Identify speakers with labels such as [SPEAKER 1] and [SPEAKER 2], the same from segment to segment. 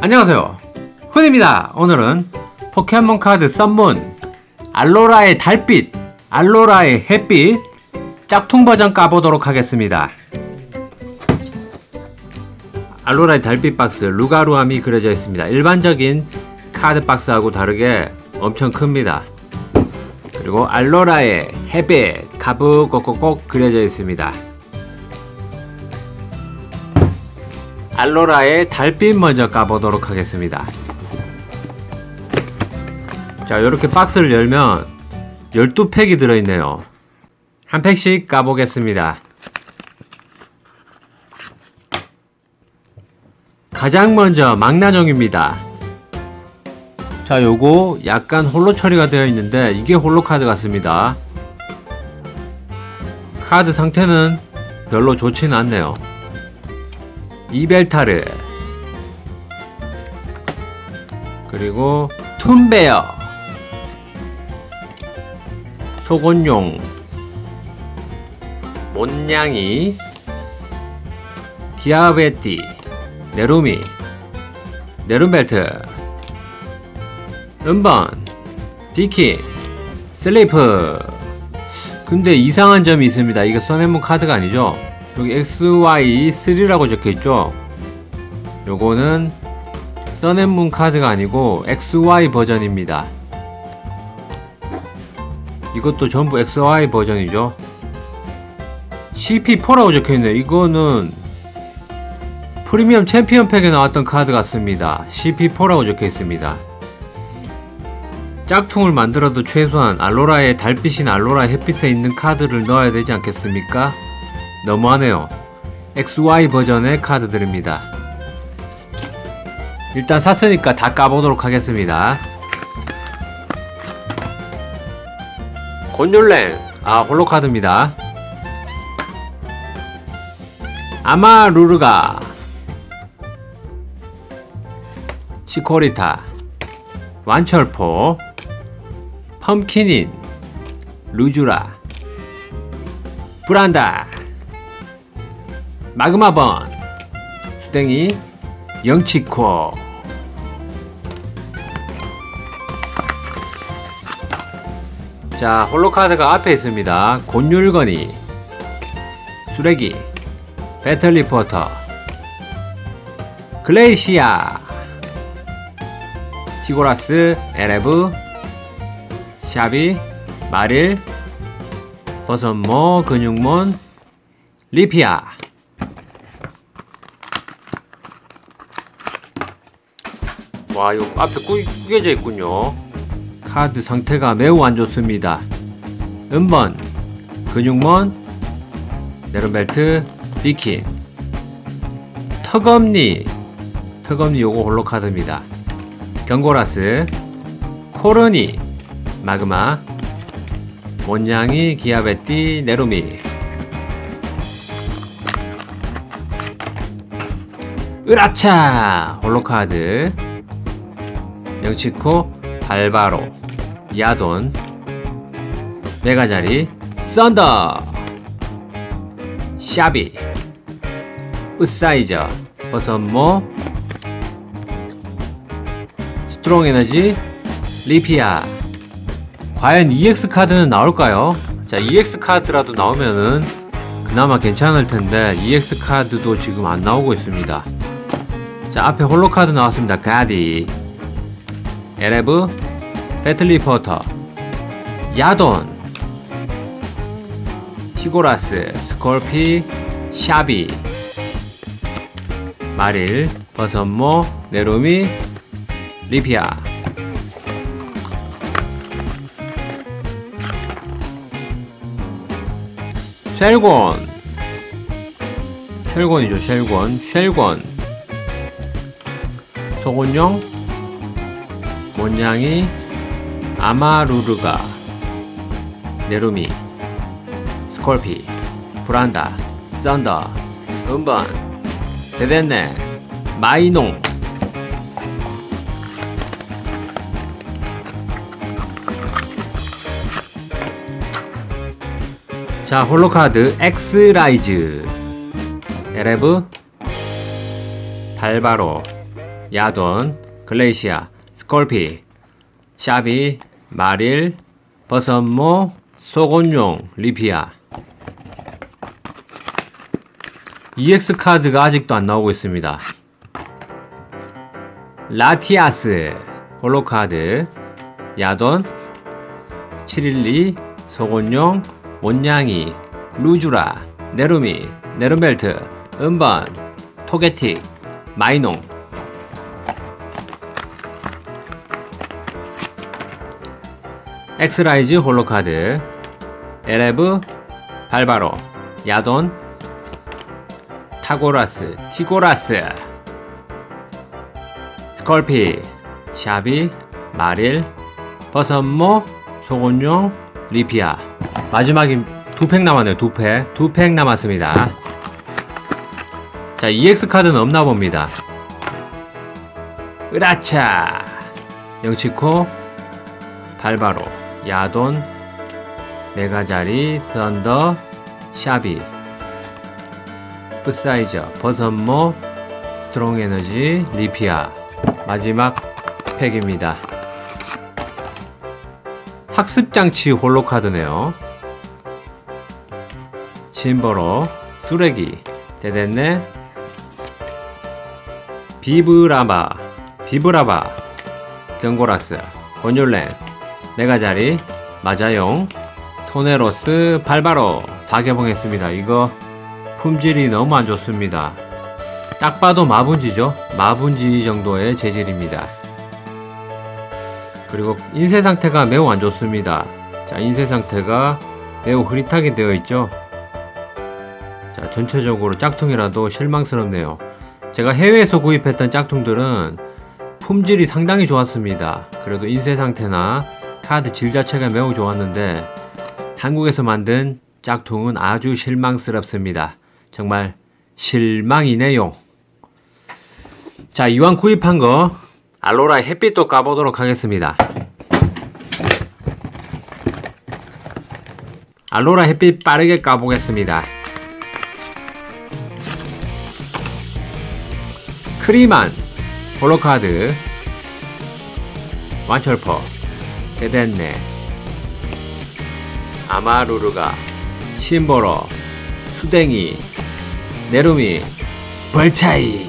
[SPEAKER 1] 안녕하세요. 훈입니다. 오늘은 포켓몬 카드 썸문, 알로라의 달빛, 알로라의 햇빛, 짝퉁 버전 까보도록 하겠습니다. 알로라의 달빛 박스, 루가루함이 그려져 있습니다. 일반적인 카드 박스하고 다르게 엄청 큽니다. 그리고 알로라의 햇빛, 가부 꼭꼭꼭 그려져 있습니다. 알로라의 달빛 먼저 까보도록 하겠습니다. 자, 이렇게 박스를 열면 12팩이 들어있네요. 한 팩씩 까보겠습니다. 가장 먼저 망나정입니다. 자, 요거 약간 홀로 처리가 되어 있는데 이게 홀로 카드 같습니다. 카드 상태는 별로 좋지는 않네요. 이벨타르. 그리고 툰베어. 소곤용. 몬냥이. 디아베티. 네루미. 네rum벨트. 음번 비키. 슬리프. 근데 이상한 점이 있습니다. 이게 써내문 카드가 아니죠 여기 XY3라고 적혀있죠? 요거는 써낸문 카드가 아니고 XY 버전입니다. 이것도 전부 XY 버전이죠? CP4라고 적혀있네요 이거는 프리미엄 챔피언 팩에 나왔던 카드 같습니다. CP4라고 적혀있습니다. 짝퉁을 만들어도 최소한 알로라의 달빛이나 알로라 햇빛에 있는 카드를 넣어야 되지 않겠습니까? 너무하네요. XY 버전의 카드들입니다. 일단 샀으니까 다 까보도록 하겠습니다. 곤율랭, 아, 홀로 카드입니다. 아마 루르가, 치코리타, 완철포, 펌키닌, 루주라, 브란다, 마그마번. 수댕이 영치코. 자 홀로카드가 앞에 있습니다. 곤율건이 수레기 배틀리포터 글레이시아 티고라스 에레브 샤비 마릴 버섯모 근육몬 리피아 와, 이거 앞에 꾸, 꾸겨져 있군요. 카드 상태가 매우 안 좋습니다. 음번, 근육먼, 네론벨트, 비킨, 턱없니, 턱없니 요거 홀로 카드입니다. 경고라스, 코르니, 마그마, 몬냥이, 기아베띠, 네로미, 으라차! 홀로카드 명치코 발바로 야돈 메가자리 썬더 샤비 으사이저 버섯모 스트롱 에너지 리피아 과연 EX 카드는 나올까요? 자 EX 카드라도 나오면은 그나마 괜찮을 텐데 EX 카드도 지금 안 나오고 있습니다. 자 앞에 홀로 카드 나왔습니다. 가디 에레브 배틀리포터 야돈 시고라스 스콜피 샤비 마릴 버섯모 네로미 리피아. 쉘곤. 쉘곤이죠 쉘곤. 쉘곤. 소곤용 몬냥이 아마루르가 네루미 스콜피 브란다 썬더 음번 데덴네 마이농. 자 홀로카드 엑스라이즈. 에레브 발바로 야돈, 글레이시아, 스콜피, 샤비, 마릴, 버섯모, 소곤용, 리피아. EX 카드가 아직도 안 나오고 있습니다. 라티아스, 홀로카드, 야돈, 712, 소곤용, 원냥이, 루주라, 네루미, 네rum벨트, 은번, 토게틱, 마이농. 엑스라이즈 홀로카드, 에레브, 발바로, 야돈, 타고라스, 티고라스, 스컬피, 샤비, 마릴, 버섯모, 소곤용, 리피아. 마지막이 두팩 남았네요. 두 팩. 두 팩 남았습니다. 자, EX 카드는 없나 봅니다. 으라차! 영치코, 발바로, 야돈, 메가자리, 썬더, 샤비, 풋사이저, 버섯모, 스트롱 에너지, 리피아. 마지막 팩입니다. 학습장치 홀로카드네요. 심버로, 수레기, 데덴네, 비브라바, 비브라바, 경고라스, 권율렌, 메가자리, 마자용, 토네로스, 발바로 다 개봉했습니다. 이거 품질이 너무 안 좋습니다. 딱 봐도 마분지죠? 마분지 정도의 재질입니다. 그리고 인쇄 상태가 매우 안 좋습니다. 자, 인쇄 상태가 매우 흐릿하게 되어 있죠? 자, 전체적으로 짝퉁이라도 실망스럽네요. 제가 해외에서 구입했던 짝퉁들은 품질이 상당히 좋았습니다. 그래도 인쇄 상태나 카드 질 자체가 매우 좋았는데 한국에서 만든 짝퉁은 아주 실망스럽습니다. 정말 실망이네요. 자, 이왕 구입한 거 알로라 햇빛도 까보도록 하겠습니다. 알로라 햇빛 빠르게 까보겠습니다. 크리만 홀로카드 완철퍼 데덴네. 아마루르가 심보로 수댕이 네루미 벌차이.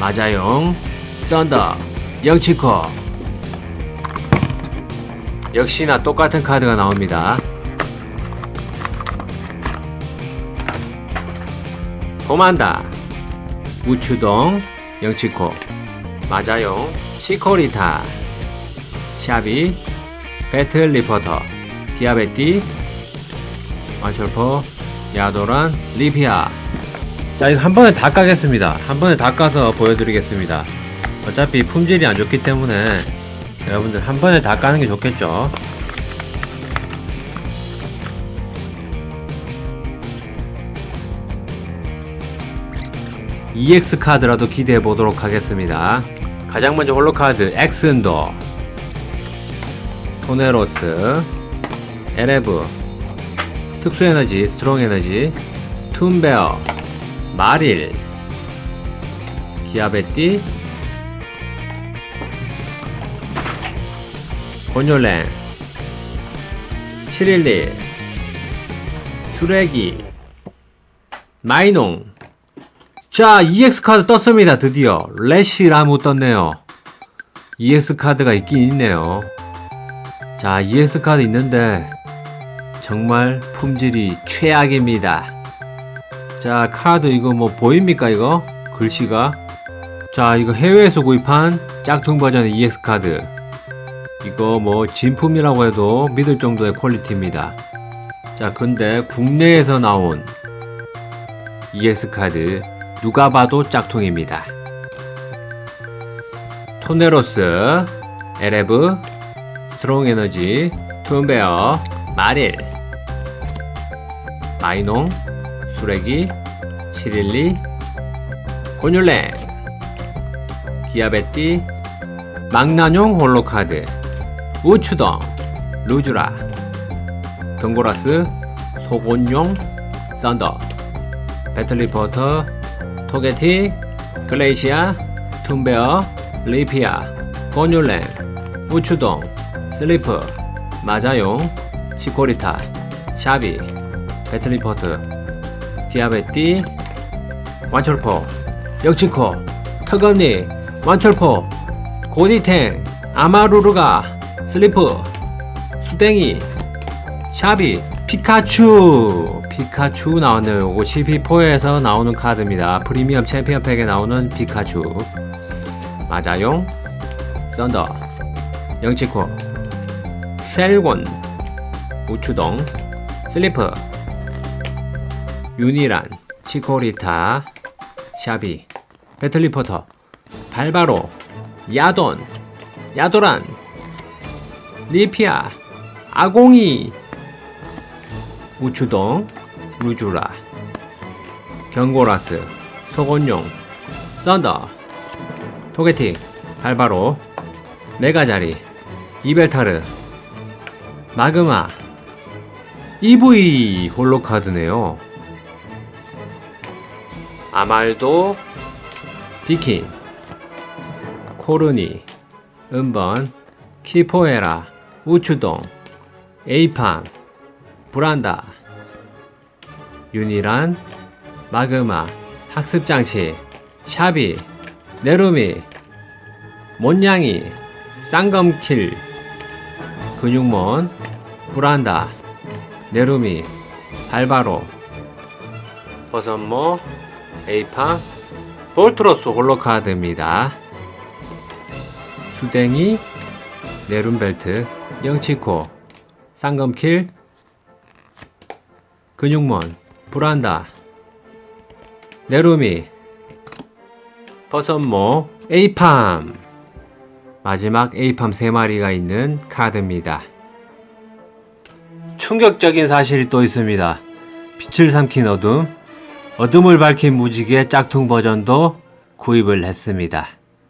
[SPEAKER 1] 마자용 썬더 영치코. 역시나 똑같은 카드가 나옵니다. 고만다 우추동 영치코. 마자용 시코리타 샤비 배틀 리포터 디아베티 완철포 야도란 리피아. 자 이거 한 번에 다 까겠습니다. 한 번에 다 까서 보여드리겠습니다. 어차피 품질이 안 좋기 때문에 여러분들 한 번에 다 까는 게 좋겠죠? EX 카드라도 기대해 보도록 하겠습니다. 가장 먼저 홀로카드 엑슨도 토네로스 에레브 특수에너지 스트롱에너지 툰베어 마릴 기아베띠 곤yor랭 712 수레기 마이농. 자 EX 카드 떴습니다. 드디어. 레시라무 떴네요. EX 카드가 있긴 있네요 자 EX 카드 있는데 정말 품질이 최악입니다. 자 카드 이거 뭐 보입니까 이거? 글씨가? 자 이거 해외에서 구입한 짝퉁 버전의 EX 카드. 이거 뭐 진품이라고 해도 믿을 정도의 퀄리티입니다. 자 근데 국내에서 나온 EX 카드 누가 봐도 짝퉁입니다. 토네로스 에레브 스트롱 에너지 툰베어 마릴. 마이농 수레기 시릴리 곤율레 디아베띠 망나뇽 홀로카드. 우추덩 루주라. 경고라스 소곤용 썬더. 배틀리포터 토게티 글레이시아 툼베어, 리피아, 고뉴렌, 우추동, 슬리프, 마자용, 치코리타, 샤비, 배틀리포트, 디아베띠, 완철포, 역치코, 턱없니, 완철포, 고디탱, 아마루르가, 슬리프, 수댕이, 샤비, 피카츄! 피카츄 나왔네요. 요거 CP4에서 나오는 카드입니다. 프리미엄 챔피언 팩에 나오는 피카츄. 마자용, 썬더, 영치코, 쉘곤, 우추동, 슬리프, 유니란, 치코리타, 샤비, 배틀리포터, 발바로, 야돈, 야도란, 리피아, 아공이, 우추동, 루주라, 경고라스, 소곤용, 썬더, 토게틱, 발바로, 메가자리, 이벨타르, 마그마, EV 홀로카드네요. 아말도, 비킨, 코르니, 은번, 키포에라, 우추동, 에이팜, 브란다, 유니란, 마그마, 학습장치, 샤비, 네루미, 몬냥이, 쌍검킬, 근육몬, 브란다, 네루미, 발바로, 버섯모, 에이팜, 볼트로스 홀로카드입니다. 수댕이, 네룸벨트, 영치코, 쌍검킬, 근육몬, 브란다, 네루미, 버섯모, 에이팜. 마지막 에이팜 3마리가 있는 카드입니다. 충격적인 사실이 또 있습니다. 빛을 삼킨 어둠, 어둠을 밝힌 무지개 짝퉁 버전도 구입을 했습니다.